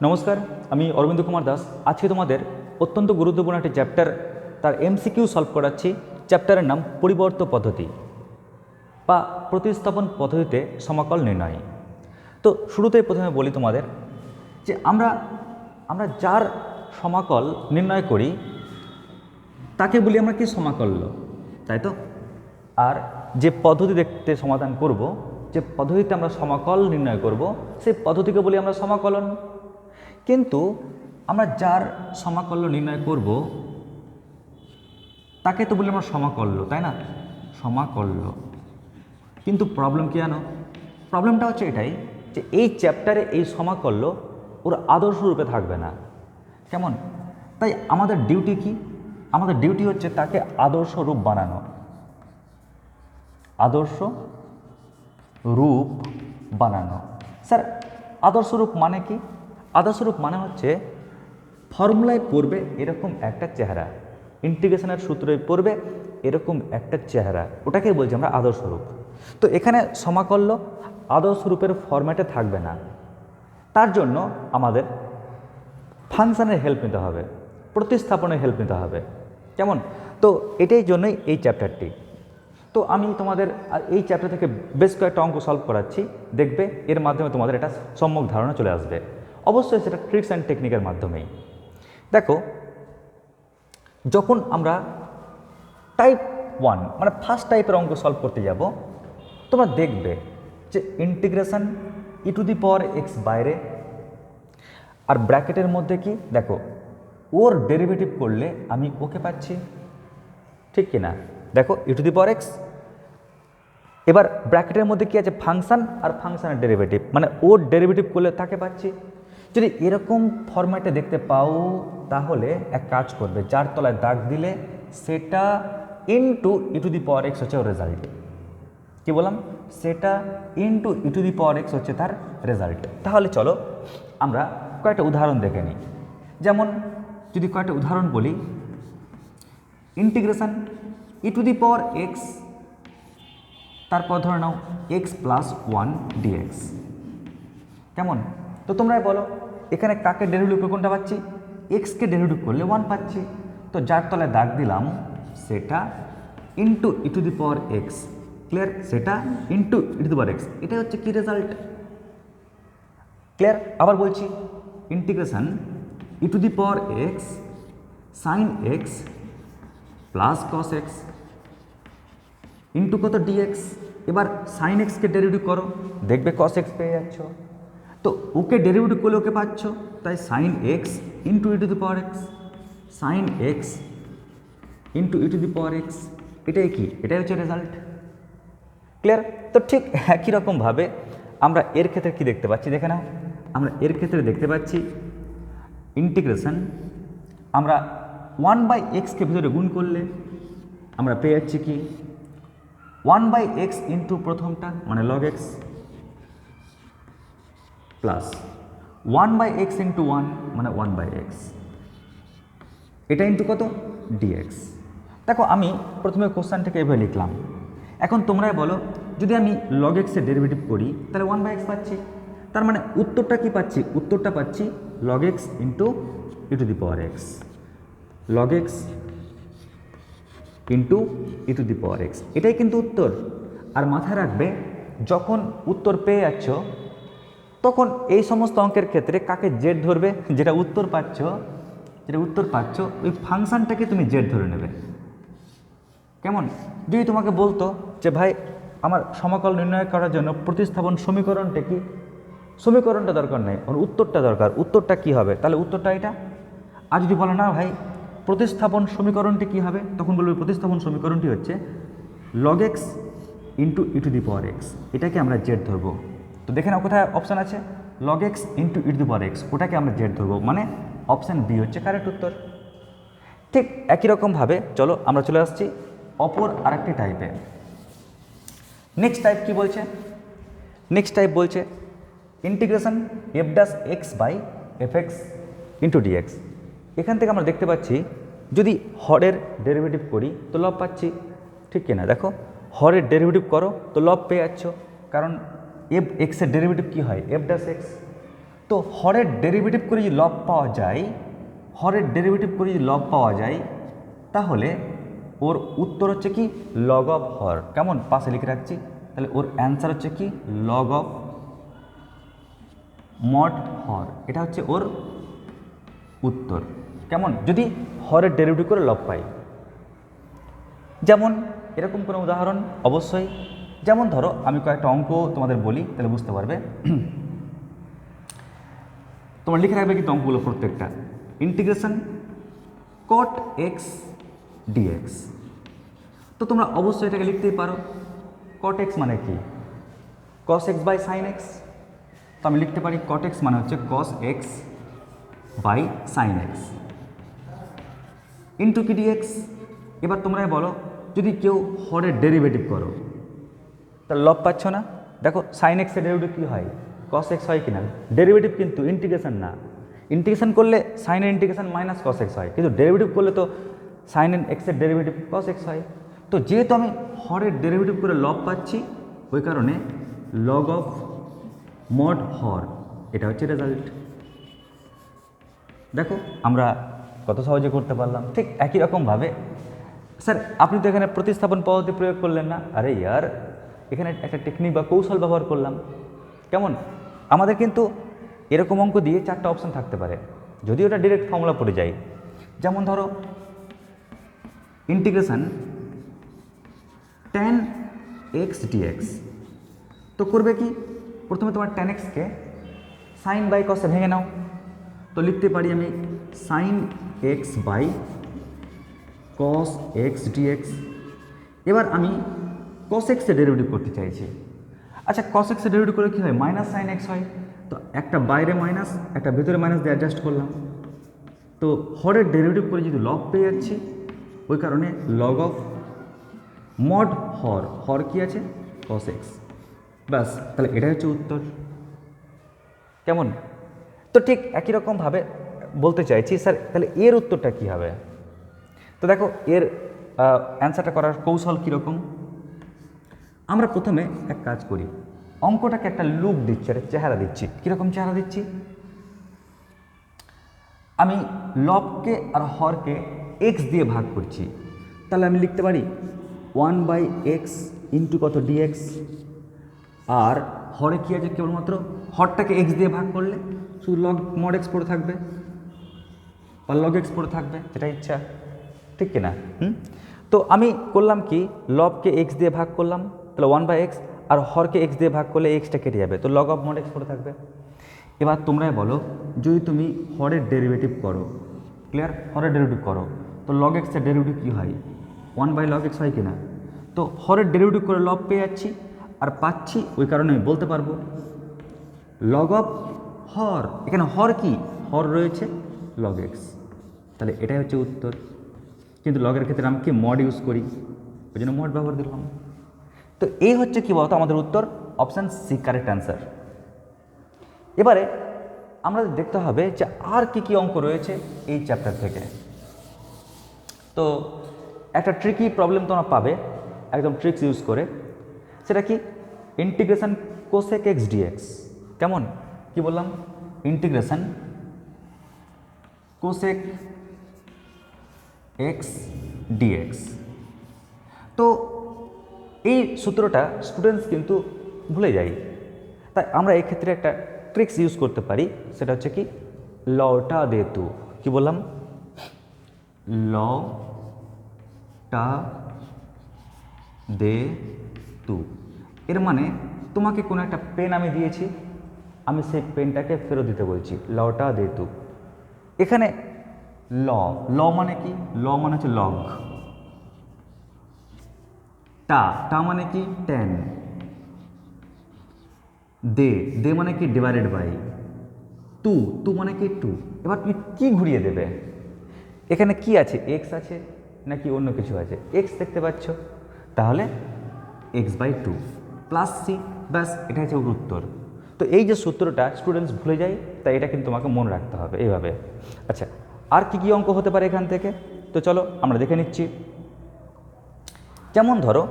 নমস্কার, আমি অরবিন্দ কুমার দাস। আজকে তোমাদের অত্যন্ত গুরুত্বপূর্ণ একটি চ্যাপ্টার তার এমসিকিউ সলভ করাচ্ছি। চ্যাপ্টারের নাম পরিবর্ত পদ্ধতি বা প্রতিস্থাপন পদ্ধতিতে সমাকল নির্ণয়। তো শুরুতেই প্রথমে বলি তোমাদের যে আমরা আমরা যার সমাকল নির্ণয় করি, তাকে বলি আমরা কি সমাকল্য? তাই তো? আর যে পদ্ধতি দেখতে সমাধান করব, যে পদ্ধতিতে আমরা সমাকল নির্ণয় করব, সেই পদ্ধতিকে বলি আমরা সমাকলন। কিন্তু আমরা যার সমাকল্য নির্ণয় করব, তাকে তো বলি আমরা সমাকল্য, তাই না? সমাকল্য। কিন্তু প্রবলেম কি জানো? প্রবলেমটা হচ্ছে এটাই যে এই চ্যাপ্টারে এই সমাকল্য ওর আদর্শ রূপে থাকবে না। কেমন? তাই আমাদের ডিউটি কি? আমাদের ডিউটি হচ্ছে তাকে আদর্শ রূপ বানানো। আদর্শ রূপ বানানো। স্যার, আদর্শ রূপ মানে কি? আদর্শ রূপ মানে হচ্ছে ফর্মুলায় পড়বে এরকম একটা চেহারা ইন্টিগ্রেশনের সূত্রে পড়বে এরকম একটা চেহারা ওটাকে বলছি আমরা আদর্শ রূপ তো এখানে সমাকল্য আদর্শ রূপের ফরম্যাটে থাকবে না। তার জন্য আমাদের ফাংশানের হেল্প নিতে হবে, প্রতিস্থাপনের হেল্প নিতে হবে। কেমন? তো এটাই জন্যই এই চ্যাপ্টারটি তো আমি তোমাদের এই চ্যাপ্টার থেকে বেশ কয়েকটা অঙ্ক সলভ করাচ্ছি। দেখবে এর মাধ্যমে তোমাদের এটা সম্যক ধারণা চলে আসবে। অবশ্যই সেটা ট্রিক্স অ্যান্ড টেকনিকের মাধ্যমেই। দেখো, যখন আমরা টাইপ ওয়ান মানে ফার্স্ট টাইপের অঙ্ক সলভ করতে যাব, তোমরা দেখবে যে integration e to the power x বাইরে, আর ব্র্যাকেটের মধ্যে কি? দেখো, ওর ডেরিভেটিভ করলে আমি ওকে পাচ্ছি, ঠিক কি না? দেখো ই টু দি পাওয়ার এক্স এবার ব্র্যাকেটের মধ্যে কি আছে? ফাংশন আর ফাংশানের ডেরিভেটিভ মানে ওর ডেরিভেটিভ করলে তাকে পাচ্ছি। যদি এরকম ফরম্যাটে দেখতে পাও, তাহলে এক কাজ করবে, যার তলায় দাগ দিলে সেটা into e to the power x হচ্ছে রেজাল্ট কি বললাম? সেটা into e to the power x হচ্ছে তার রেজাল্ট তাহলে চলো আমরা কয়েকটা উদাহরণ দেখে নিই। যেমন যদি কয়েকটা উদাহরণ বলি integration e to the power x তারপর ধরে নাও এক্স প্লাস ওয়ান ডিএক্স কেমন? তো তোমরাই বলো এখানে কাকে ডেরিভেটিভ করে কোনটা পাচ্ছি? এক্সকে ডেরিভেটিভ করলে ওয়ান পাচ্ছি। তো যার তলায় দাগ দিলাম, সেটা into e to the power x clear সেটা into e to the power x এটাই হচ্ছে কি রেজাল্ট ক্লিয়ার আবার বলছি integration e to the power x sine x plus cos x into কত ডিএক্স এবার সাইন এক্সকে ডেরিভেটিভ করো। দেখবে কস এক্স পেয়ে যাচ্ছ। তো ওকে ডেরিভেটিভ করলে ওকে পাচ্ছ, তাই sine x into e to the power x sine x into e to the power x এটাই কি? এটাই হচ্ছে রেজাল্ট ক্লিয়ার তো ঠিক একই রকমভাবে আমরা এর ক্ষেত্রে কি দেখতে পাচ্ছি? দেখে নাও। আমরা এর ক্ষেত্রে দেখতে পাচ্ছি ইন্টিগ্রেশন আমরা ওয়ান বাই এক্সকে ভিতরে গুণ করলে আমরা পেয়ে যাচ্ছি কি? ওয়ান বাই এক্স ইন্টু প্রথমটা মানে log x plus one by x into one মানে ওয়ান বাই এক্স এটা ইন্টু কত? ডিএক্স দেখো, আমি প্রথমে কোশ্চানটাকে এভাবে লিখলাম। এখন তোমরাই বলো, যদি আমি লগ এক্সের ডেরিভেটিভ করি, তাহলে ওয়ান বাই এক্স পাচ্ছি? তার মানে উত্তরটা কি পাচ্ছি? উত্তরটা পাচ্ছি log x into e to the power x log x into e to the power x এটাই কিন্তু উত্তর। আর মাথায় রাখবে, যখন উত্তর পেয়ে যাচ্ছ তখন এই সমস্ত অঙ্কের ক্ষেত্রে কাকে জেড ধরবে? যেটা উত্তর পাচ্ছ, যেটা উত্তর পাচ্ছ, ওই ফাংশানটাকে তুমি জেড ধরে নেবে। কেমন? যদি তোমাকে বলতো যে, ভাই, আমার সমাকল নির্ণয় করার জন্য প্রতিস্থাপন সমীকরণটা কি? সমীকরণটা দরকার নেই, ওর উত্তরটা দরকার। উত্তরটা কি হবে? তাহলে উত্তরটা এটা। আর যদি বলো, না ভাই, প্রতিস্থাপন সমীকরণটি কী হবে? তখন বলবে, প্রতিস্থাপন সমীকরণটি হচ্ছে log x into e to the power x এটাকে আমরা জেড ধরবো। তো দেখে নাও কোথায় অপশান আছে। Log x into e to the power x ওটাকে আমরা জেড ধরবো। মানে অপশান বি হচ্ছে কারেক্ট উত্তর। ঠিক একই রকমভাবে চলো আমরা চলে আসছি অপর আরেকটি টাইপে নেক্সট টাইপ কি বলছে? নেক্সট টাইপ বলছে integration f dash x by f x into dx এখান থেকে আমরা দেখতে পাচ্ছি, যদি হরের ডেরিভেটিভ করি, তো লব পাচ্ছি। ঠিক কিনা? দেখো হরের ডেরিভেটিভ করো, তো লব পেয়ে যাচ্ছ। কারণ এফ এক্সের ডেরিভেটিভ কী হয়? এফ ডাস এক্স তো হরের ডেরিভেটিভ করে যদি লব পাওয়া যায় হরের ডেরিভেটিভ করে যদি লব পাওয়া যায়, তাহলে ওর উত্তর হচ্ছে কি? লগ অফ হর। কেমন? পাশে লিখে রাখছি। তাহলে ওর অ্যান্সার হচ্ছে কি? লগ অফ মড হর। এটা হচ্ছে ওর উত্তর। কেমন? যদি হরের ডেরিভেটিভ করে লব পাই। যেমন, এরকম কোনো উদাহরণ অবশ্যই যেমন ধরো, আমি কয়েকটা অঙ্ক তোমাদের বলি, তাহলে বুঝতে পারবে। তোমার লিখে রাখবে কিন্তু অঙ্কগুলো প্রত্যেকটা। ইন্টিগ্রেশন কট এক্স ডিএক্স তো তোমরা অবশ্যই এটাকে লিখতেই পারো। কট এক্স মানে কি? Cos x by sine x তো আমি লিখতে পারি কট এক্স মানে হচ্ছে cos x by sine x into কি ডিএক্স এবার তোমরাই বলো, যদি কেউ হরের ডেরিভেটিভ করো তাহলে লব পাচ্ছ না? দেখো সাইন এক্সের ডেরিভেটিভ কী হয়? কস এক্স হয় কি না ডেরিভেটিভ কিন্তু ইন্টিগ্রেশন না। ইন্টিগ্রেশন করলে সাইনের ইন্টিগ্রেশন মাইনাস কস এক্স হয়। কিন্তু ডেরিভেটিভ করলে তো সাইন এক্সের ডেরিভেটিভ কস এক্স হয়। তো যেহেতু আমি হরের ডেরিভেটিভ করে লব পাচ্ছি, ওই কারণে লগ অফ মড হর, এটা হচ্ছে রেজাল্ট দেখো, আমরা কত সহজে করতে পারলাম। ঠিক একই রকমভাবে। স্যার, আপনি তো এখানে প্রতিস্থাপন পদ্ধতি প্রয়োগ করলেন না। আরে ইয়ার এখানে একটা টেকনিক বা কৌশল ব্যবহার করলাম। কেমন? আমাদের কিন্তু এরকম অঙ্ক দিয়ে চারটা অপশান থাকতে পারে। যদি ওটা ডিরেক্ট ফর্মুলা পড়ে যায়। যেমন ধরো ইন্টিগ্রেশন টেন এক্স ডিএক্স তো করবে কি? প্রথমে তোমার টেন এক্সকে সাইন বাই কসে ভেঙে নাও। তো লিখতে পারি আমি sine x by cos x dx এবার আমি কস এক্সের ডেরিভেটিভ করতে চাইছি। আচ্ছা কস এক্সের ডেরিভেটিভ করে কী হয়? মাইনাস সাইন এক্স হয়। তো একটা বাইরে মাইনাস একটা ভেতরে মাইনাস দিয়ে অ্যাডজাস্ট করলাম। তো হরের ডেরিভেটিভ করে যদি লগ পেয়ে যাচ্ছি, ওই কারণে লগ অফ মড হর। হর কি আছে? কস এক্স ব্যাস, তাহলে এটাই হচ্ছে উত্তর। কেমন? তো ঠিক একই রকমভাবে বলতে চাইছি, স্যার, তাহলে এর উত্তরটা কী হবে? তো দেখো, এর অ্যান্সারটা করার কৌশল কীরকম আমরা প্রথমে এক কাজ করি। অঙ্কটাকে একটা লুক দিচ্ছি, একটা চেহারা দিচ্ছি। কীরকম চেহারা দিচ্ছি? আমি লবকে আর হরকে এক্স দিয়ে ভাগ করছি। তাহলে আমি লিখতে পারি ওয়ান বাই এক্স ইন্টু কত ডিএক্স আর হরে কী আছে কেবলমাত্র? হরটাকে এক্স দিয়ে ভাগ করলে? শুধু লগ মড এক্স পড়ে থাকবে। বা লগ এক্স পড়ে থাকবে যেটা ইচ্ছা। ঠিক কিনা? হুম? তো আমি করলাম কি লবকে এক্স দিয়ে ভাগ করলাম। তাহলে ওয়ান বাই এক্স আর হরকে এক্স দিয়ে ভাগ করলে এক্সটা কেটে যাবে। তো লগ অফ মড এক্স পড়ে থাকবে। এবার তোমরাই বলো, যদি তুমি হরের ডেরিভেটিভ করো ক্লিয়ার হরের ডেরিভেটিভ করো, তো লগ এক্সের ডেরিভেটিভ কী হয়? ওয়ান বাই লগ এক্স হয় কি না তো হরের ডেরিভেটিভ করে লব পেয়ে যাচ্ছি, আর পাচ্ছি ওই কারণে আমি বলতে পারব লগ অফ হর, এখানে হর কি? হর রয়েছে লগ এক্স তাহলে এটাই হচ্ছে উত্তর। কিন্তু লগের ক্ষেত্রে আমি কি মড ইউজ করি? ওই জন্য মড ব্যবহার দিলাম। তো এই হচ্ছে কি বলতো আমাদের উত্তর? অপশান সি কারেক্ট অ্যান্সার এবারে আমরা দেখতে হবে যে আর কি কি অঙ্ক রয়েছে এই চ্যাপ্টার থেকে। তো একটা ট্রিকি প্রবলেম তোমরা পাবে, একদম ট্রিক্স ইউজ করে। সেটা কি? ইন্টিগ্রেশান কোসেক এক্স ডিএক্স কেমন? কি বললাম? ইন্টিগ্রেশন কোসেক এক্স ডিএক্স তো এই সূত্রটা স্টুডেন্টস কিন্তু ভুলে যায়। তাই আমরা এই ক্ষেত্রে একটা ট্রিক্স ইউজ করতে পারি, সেটা হচ্ছে কি, লটা দে তু। কি বললাম? ল টা দে তু। এর মানে তোমাকে কোনো একটা পেন আমি দিয়েছি, আমি সেই পেনটাকে ফেরত দিতে বলছি, লটা দে তু। এখানে ল ল মানে কি? ল মানে হচ্ছে লগ। টা টা মানে কি? টেন দে দে মানে কি? ডিভাইডেড বাই টু টু মানে কি? টু এবার তুমি কি ঘুরিয়ে দেবে? এখানে কি আছে? এক্স আছে নাকি অন্য কিছু আছে? এক্স দেখতে পাচ্ছ। তাহলে x by two plus c ব্যাস, এটা হচ্ছে ওর উত্তর। তো এই যে সূত্রটা স্টুডেন্টস ভুলে যায়, তাই এটা কিন্তু তোমাকে মনে রাখতে হবে এইভাবে। আচ্ছা আর কি কী অঙ্ক হতে পারে এখান থেকে? তো চলো আমরা দেখে নিচ্ছি। যেমন ধরো,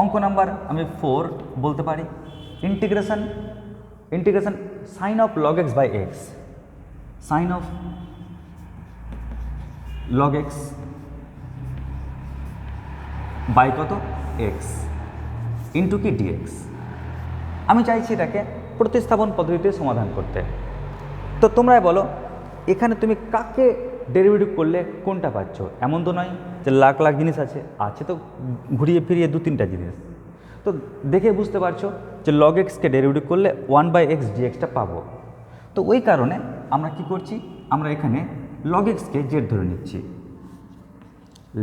অঙ্ক নাম্বার আমি ফোর বলতে পারি integration integration sine of log x by x sine of log x by কত? এক্স ইন্টু কি ডিএক্স আমি চাইছি এটাকে প্রতিস্থাপন পদ্ধতিতে সমাধান করতে। তো তোমরাই বলো, এখানে তুমি কাকে ডেরিভেটিভ করলে কোনটা পাচ্ছ? এমন তো নয় যে লাখ লাখ জিনিস আছে। আছে তো ঘুরিয়ে ফিরিয়ে দু তিনটা জিনিস। তো দেখে বুঝতে পারছ যে লগ এক্সকে ডেরিভেটিভ করলে ওয়ান বাই এক্স ডিএক্সটা পাবো। তো ওই কারণে আমরা কি করছি? আমরা এখানে লগ এক্সকে জেড ধরে নিচ্ছি।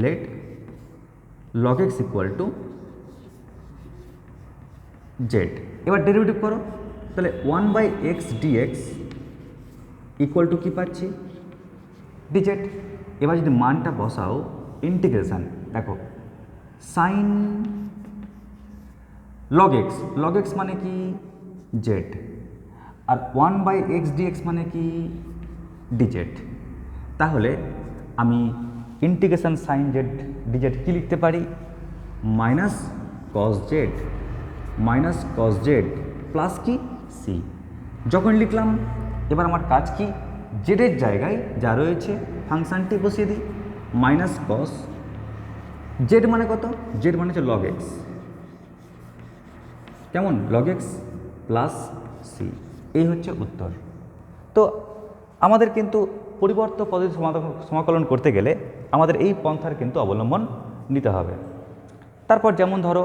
Let log x equal to z এবার ডেরিভেটিভ করো। তাহলে one by x dx equal to কী পাচ্ছি? ডিজেড এবার যদি মানটা বসাও ইন্টিগ্রেশান দেখো sine log x log x মানে কি? জেড আর ওয়ান বাই এক্স ডিএক্স মানে কি? ডিজেড তাহলে আমি ইন্টিগ্রেশন সাইন জেড ডিজেড কী লিখতে পারি? Minus cos z minus cos z plus কি? সি যখন লিখলাম, এবার আমার কাজ কি? জেডের জায়গায় যা রয়েছে, ফাংশানটি বসিয়ে দিই। মাইনাস কস জেড মানে কত? জেড মানে হচ্ছে লগ এক্স কেমন? লগ এক্স প্লাস সি এই হচ্ছে উত্তর। তো আমাদের কিন্তু পরিবর্ত পদ্ধতি সমাকলন করতে গেলে আমাদের এই পন্থার কিন্তু অবলম্বন নিতে হবে। তারপর যেমন ধরো,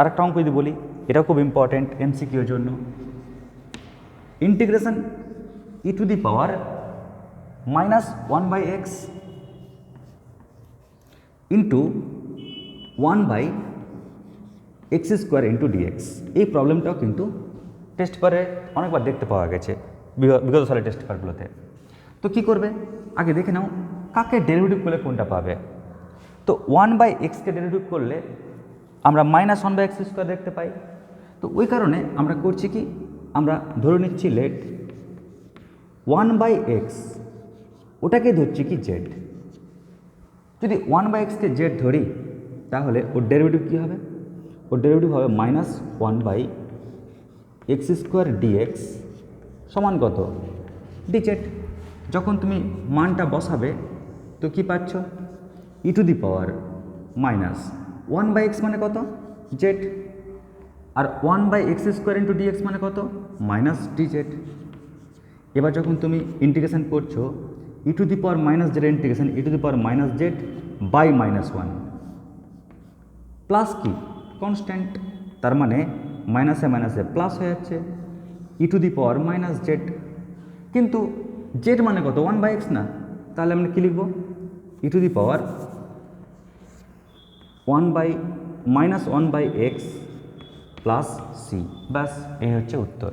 আরেকটা অঙ্ক যদি বলি, এটাও খুব ইম্পর্ট্যান্ট এমসিকিউর জন্য। Integration e to the power minus one by x into one by x square into dx এই প্রবলেমটাও কিন্তু টেস্ট পেপারে অনেকবার দেখতে পাওয়া গেছে, বিগ- বিগত সালের টেস্ট পেপারগুলোতে তো কি করবে? আগে দেখে নাও, কাকে ডেরিভেটিভ করলে কোনটা পাবে? তো ওয়ান বাই এক্সকে ডেরিভেটিভ করলে আমরা minus one by x square দেখতে পাই। তো ওই কারণে আমরা করছি কি? আমরা ধরে নিচ্ছি লেট ওয়ান বাই এক্স ওটাকে ধরছি কি জেড যদি ওয়ান বাই এক্সকে জেড ধরি, তাহলে ওর ডেরিভেটিভ কী হবে? ওর ডেরিভেটিভ হবে minus one by x square dx সমান কত? ডিজেড যখন তুমি মানটা বসাবে, তো কি পাচ্ছ? E to the power minus one by x মানে কত? Z R one by x square into dx মানে কত? মাইনাস ডিজেড এবার যখন তুমি ইন্টিগ্রেশন করছ e to the power minus z integration e to the power minus z by minus one plus কি constant তার মানে মাইনাসে মাইনাসে প্লাস হয়ে যাচ্ছে। E to the power minus z কিন্তু জেড মানে কত? ওয়ান বাই এক্স না? তাহলে আমরা কী লিখব? E to the power one by minus one by x plus c ব্যাস, এই হচ্ছে উত্তর।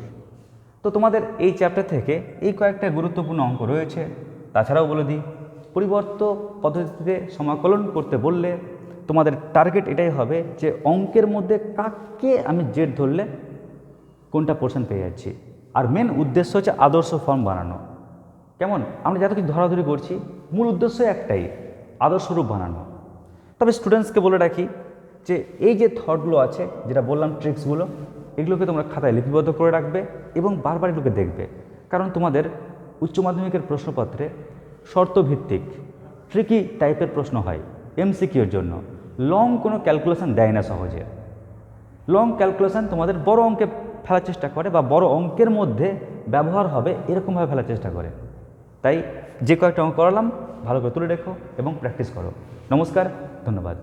তো তোমাদের এই চ্যাপ্টার থেকে এই কয়েকটা গুরুত্বপূর্ণ অঙ্ক রয়েছে। তাছাড়াও বলে দিই, পরিবর্ত পদ্ধতিতে সমাকলন করতে বললে তোমাদের টার্গেট এটাই হবে যে অঙ্কের মধ্যে কাকে আমি জেড ধরলে কোনটা পোর্শন পেয়ে যাচ্ছি। আর মেন উদ্দেশ্য হচ্ছে আদর্শ ফর্ম বানানো। কেমন? আমরা যত কিছু ধরাধরি করছি, মূল উদ্দেশ্য একটাই, আদর্শ রূপ বানানো। তবে স্টুডেন্টসকে বলে রাখি যে এই যে থটগুলো আছে, যেটা বললাম ট্রিক্সগুলো এগুলোকে তোমরা খাতায় লিপিবদ্ধ করে রাখবে এবং বারবার এগুলোকে দেখবে। কারণ তোমাদের উচ্চ মাধ্যমিকের প্রশ্নপত্রে শর্তভিত্তিক ট্রিকি টাইপের প্রশ্ন হয় এমসিকিউর জন্য। লং কোনো ক্যালকুলেশন দেয় না সহজে। লং ক্যালকুলেশন তোমাদের বড় অঙ্কে ফেলার চেষ্টা করে বা বড় অঙ্কের মধ্যে ব্যবহার হবে এরকমভাবে ফেলার চেষ্টা করে। তাই যে কয়েকটা অঙ্ক করালাম, ভালো করে তুলে রেখো এবং প্র্যাকটিস করো। নমস্কার, ধন্যবাদ।